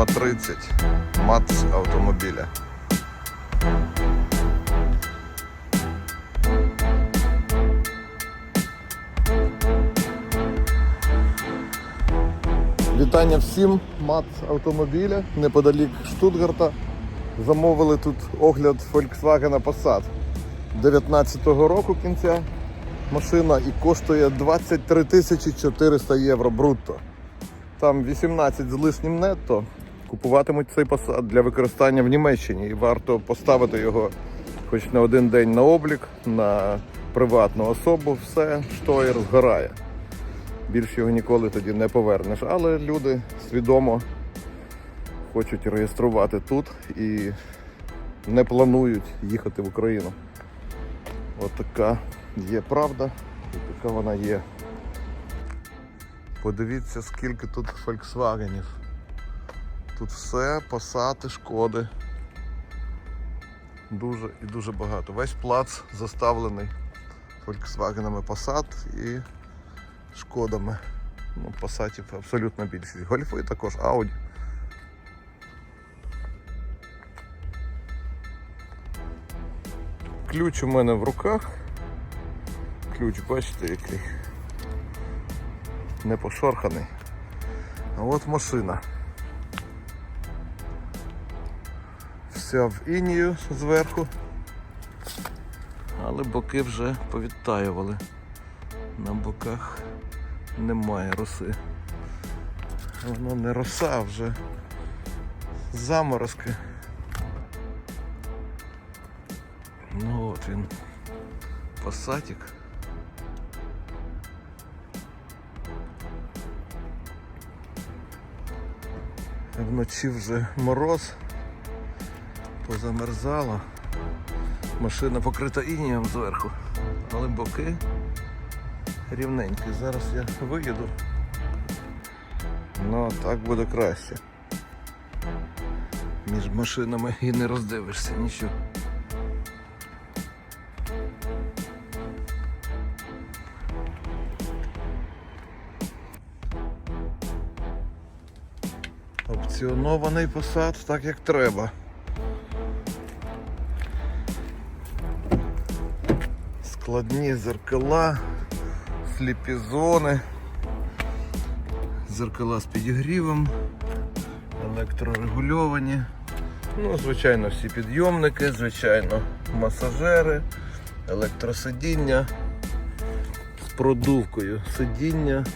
номер 30 МАЦ автомобіля. Вітання всім МАЦ автомобіля неподалік Штутгарта. Замовили тут огляд Volkswagen Passat 19-го року кінця машина і коштує 23 тисячі 400 євро брутто. Там 18 з лишнім нетто. Купуватимуть цей Passat для використання в Німеччині і варто поставити його хоч на один день на облік, на приватну особу, все, штоєр згорає. Більше його ніколи тоді не повернеш. Але люди свідомо хочуть реєструвати тут і не планують їхати в Україну. От така є правда, і така вона є. Подивіться, скільки тут Volkswagenів. Тут все, посати, шкоди. Дуже і дуже багато. Весь плац заставлений Volkswagenами Passat і шкодами. Ну, Passatів абсолютно більшість. Гольфи також Audi. Ключ у мене в руках. Ключ, бачите, який не пошорханий. А от машина. Вся в інію зверху. Але боки вже повідтаювали. На боках немає роси. Воно не роса, вже заморозки. Ну от він. Пасатик. Вночі вже мороз, позамерзало. Машина покрита інієм зверху, але боки рівненькі. Зараз я виїду. Ну, так буде краще. Між машинами і не роздивишся нічого. Опціонований посад так як треба. Складні зеркала, сліпі зони, зеркала з підігрівом, електрорегульовані. Ну, звичайно, всі підйомники, звичайно, масажери, електросидіння з продувкою сидіння,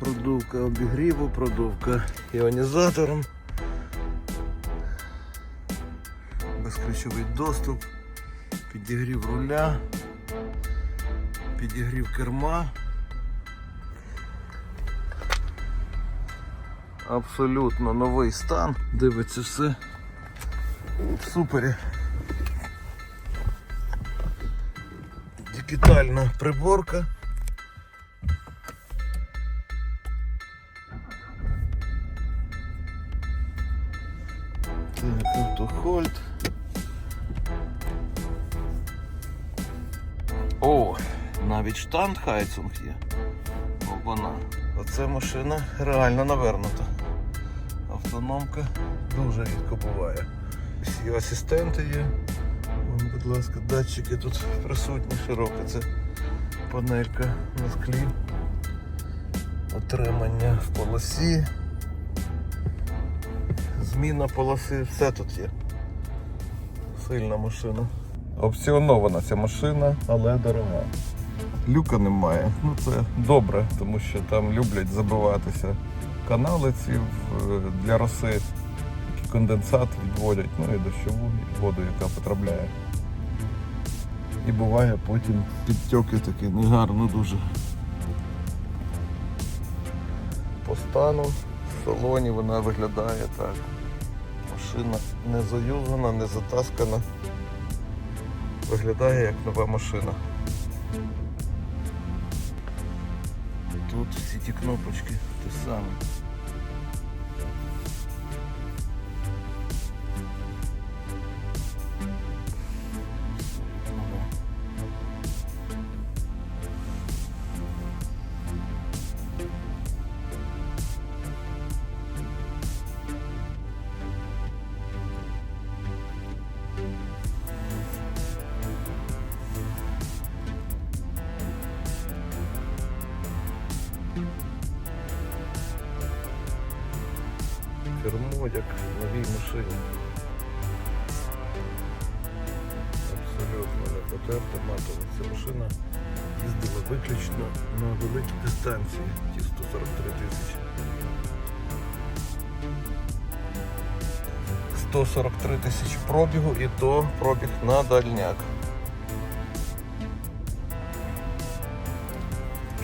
продувка обігріву, продувка іонізатором, безключовий доступ, підігрів руля, підігрів керма. Абсолютно новий стан. Дивиться все в супері. Дигітальна приборка. Так, автохольд. Навіть штанд Хайцунг є. Обана. Оце машина реально навернута. Автономка дуже рідко буває. Всі асистенти є. Вон, будь ласка, датчики тут присутні широко. Це панелька на склі. Отримання в полосі. Зміна полоси, все тут є. Сильна машина. Опціонована ця машина, але дорога. Люка немає. Ну це добре, тому що там люблять забиватися канали ці для роси, які конденсат відводять, ну і дощову і воду, яка потрапляє. І буває потім підтьоки такі негарно дуже. По стану в салоні вона виглядає так. Машина не заюзана, не затаскана. Виглядає як нова машина. Тут всі ті кнопочки те саме. Як в новій машині. Абсолютно не потерта матова. Ця машина їздила виключно на великі дистанції, ті 143 тисячі. 143 тисячі пробігу і то пробіг на дальняк.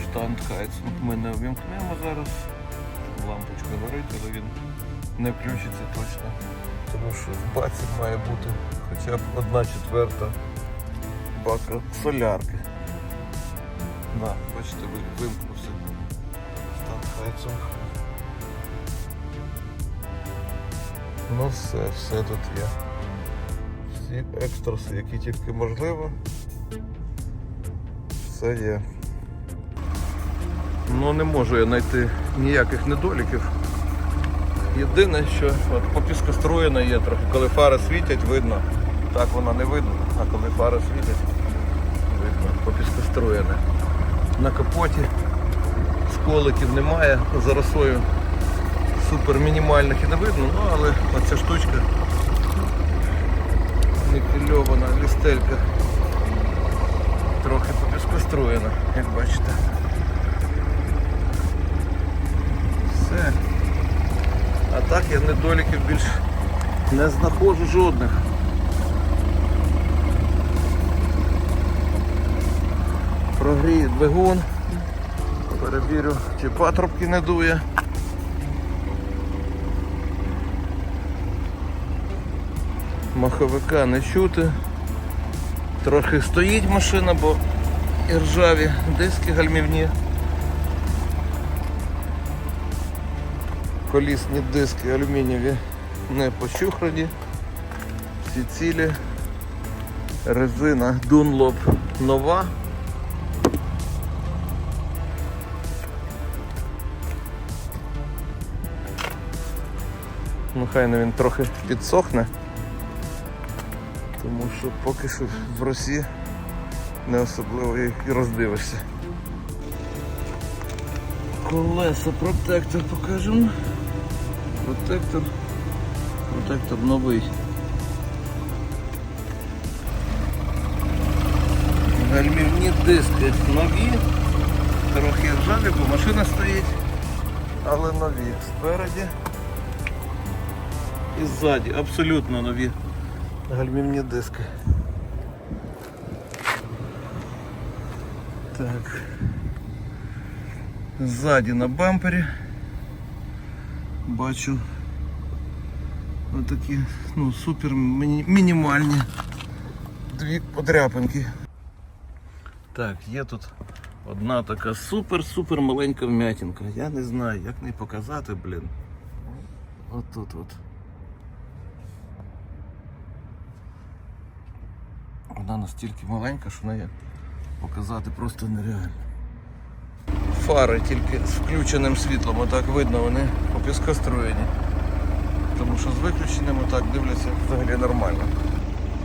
Штандхайцинг ми не увімкнемо зараз. Лампочка горить, але він не включиться точно. Тому що в баці має бути хоча б одна четверта бака солярки. Да, бачите, ви- вимкнувся Штандхайцинг. Ну все, все тут є. Всі екстраси, які тільки можливо. Все є. Ну не можу я знайти ніяких недоліків. Єдине, що от попіскостроєна є трохи, коли фари світять, видно. Так вона не видно, а коли фари світять, видно, попіскостроєне. На капоті сколиків немає, за росою супер мінімальних і не видно, ну але оця штучка нікельована лістелька трохи попіскостроєна, як бачите. Все. Так я недоліків більш не знаходжу жодних. Прогрію двигун, перевірю, чи патрубки не дує. Маховика не чути. Трохи стоїть машина, бо і ржаві диски гальмівні. Колісні диски алюмінієві не почухрані. Всі цілі. Резина Dunlop нова. Ну хай не він трохи підсохне. Тому що поки що в Росії не особливо і роздивишся. Колеса, протектор покажемо. Протектор. Протектор новий. Гальмівні диски нові, трохи ржаві, бо машина стоїть, але нові. Спереді і ззаді абсолютно нові гальмівні диски. Так. Ззаді на бампері бачу отакі ну, супер міні- мінімальні дві подряпинки. Так, є тут одна така супер-супер маленька вмятинка. Я не знаю, як неї показати, блін. Отут от. Вона настільки маленька, що неї показати просто нереально. Фари тільки з включеним світлом, отак видно, вони попіскостроєні. Тому що з виключеним отак дивляться взагалі нормально.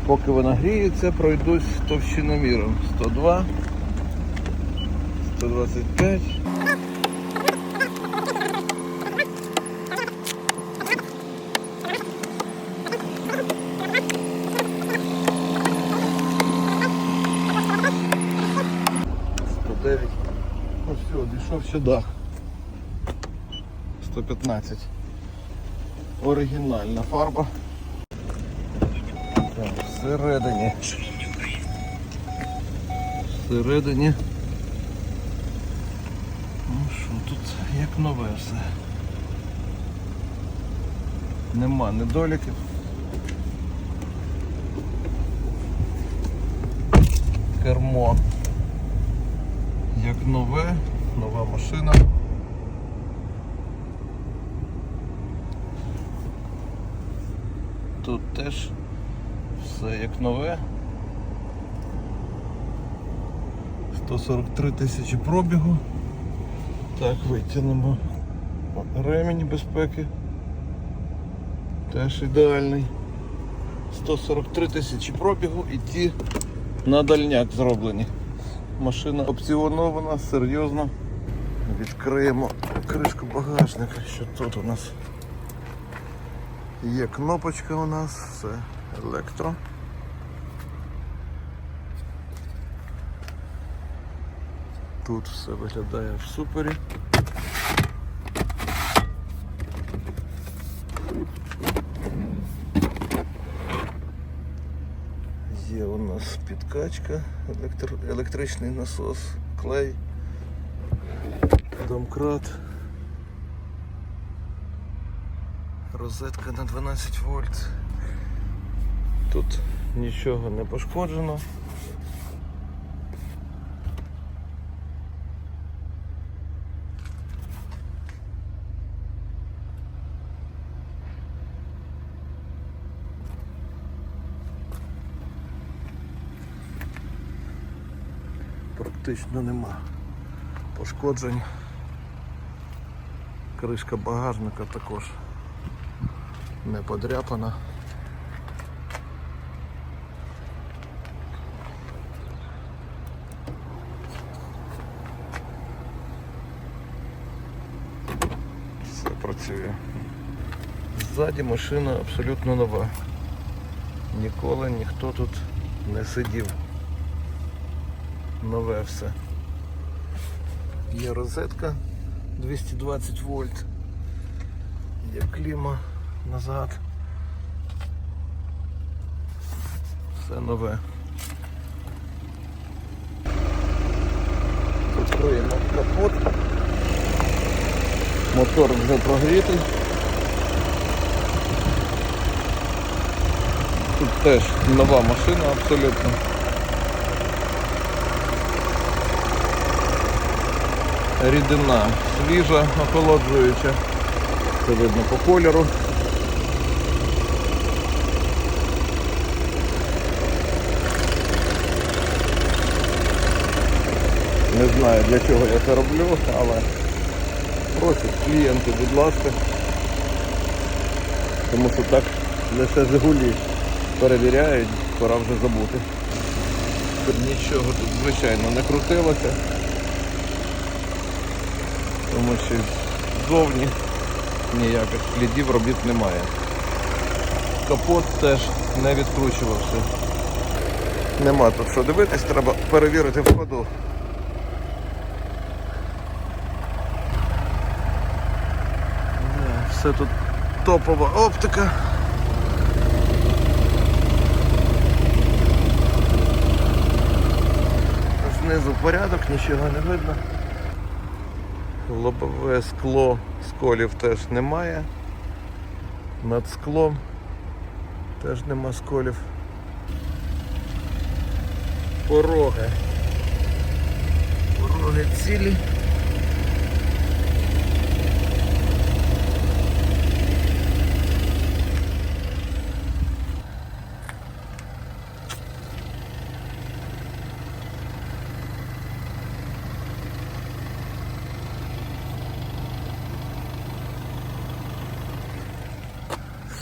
Поки вона гріється, пройдусь товщиноміром. 102, 125. Дійшов сюди. 115. Оригінальна фарба. Так, всередині. Всередині. Ну що, тут як нове все. Нема недоліків. Кермо. Як нове, нова машина. Тут теж все як нове. 143 тисячі пробігу. Так, витягнемо ремінь безпеки. Теж ідеальний. 143 тисячі пробігу і ті на дальняк зроблені. Машина опціонована, серйозно. Відкриємо кришку багажника, що тут у нас. Є кнопочка у нас, все електро. Тут все виглядає в супері. Є підкачка, електр... електричний насос, клей, домкрат. Розетка на 12 вольт. Тут нічого не пошкоджено. Практично нема пошкоджень. Кришка багажника також не подряпана. Все працює. Ззаді машина абсолютно нова. Ніколи ніхто тут не сидів. Нове все. Є розетка 220 вольт. Є кліма назад. Все нове. Відкриємо капот. Мотор вже прогрітий. Тут теж нова машина абсолютно. Рідина свіжа, охолоджуюча. Це видно по кольору. Не знаю для чого я це роблю, але просять клієнти, будь ласка. Тому що так лише Жигулі перевіряють, пора вже забути. Нічого тут, звичайно, не крутилося. Тому що ззовні ніяких слідів робіт немає. Капот теж не відкручувався. Нема тут що дивитись, треба перевірити в ходу. Все тут топова оптика. Знизу порядок, нічого не видно. Лобове скло сколів теж немає. Над склом теж нема сколів. Пороги. Пороги цілі.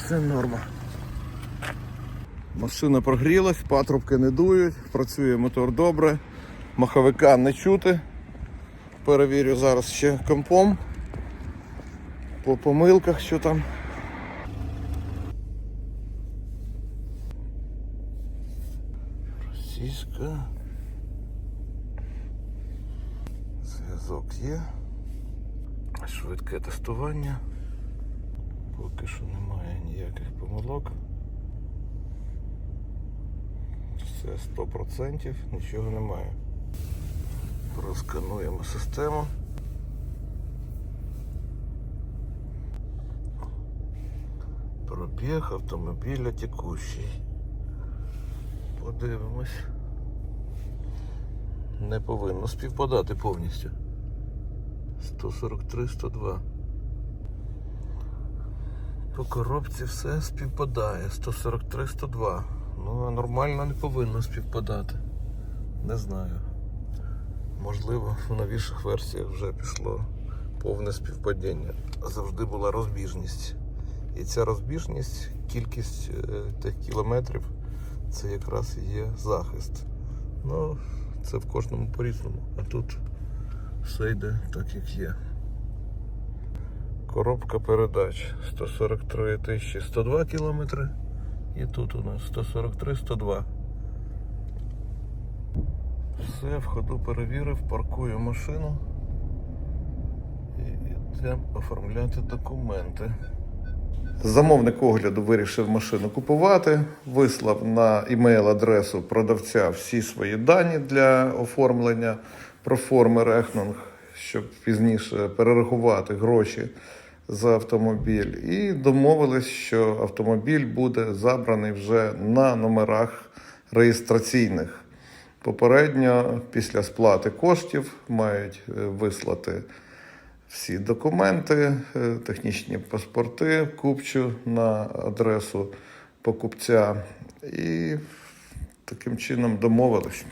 Все норма. Машина прогрілась, патрубки не дують, працює мотор добре, маховика не чути. Перевірю зараз ще компом. По помилках, що там. Російська. Зв'язок є. Швидке тестування. Поки що немає ніяких помилок. Все 100%, нічого немає. Проскануємо систему. Пробіг автомобіля текущий. Подивимось. Не повинно співпадати повністю. 143-102. По коробці все співпадає. 143-102. Ну, а нормально не повинно співпадати. Не знаю. Можливо, в новіших версіях вже пішло повне співпадіння. Завжди була розбіжність. І ця розбіжність, кількість е, тих кілометрів, це якраз і є захист. Ну, це в кожному по-різному. А тут все йде так, як є. Коробка передач 143 тисячі 102 кілометри. І тут у нас 143 102. Все, в ходу перевірив, паркую машину і йдемо оформляти документи. Замовник огляду вирішив машину купувати, вислав на імейл-адресу продавця всі свої дані для оформлення проформи рехнунг, щоб пізніше перерахувати гроші за автомобіль. І домовились, що автомобіль буде забраний вже на номерах реєстраційних. Попередньо, після сплати коштів, мають е, вислати всі документи, е, технічні паспорти, купчу на адресу покупця. І таким чином домовились.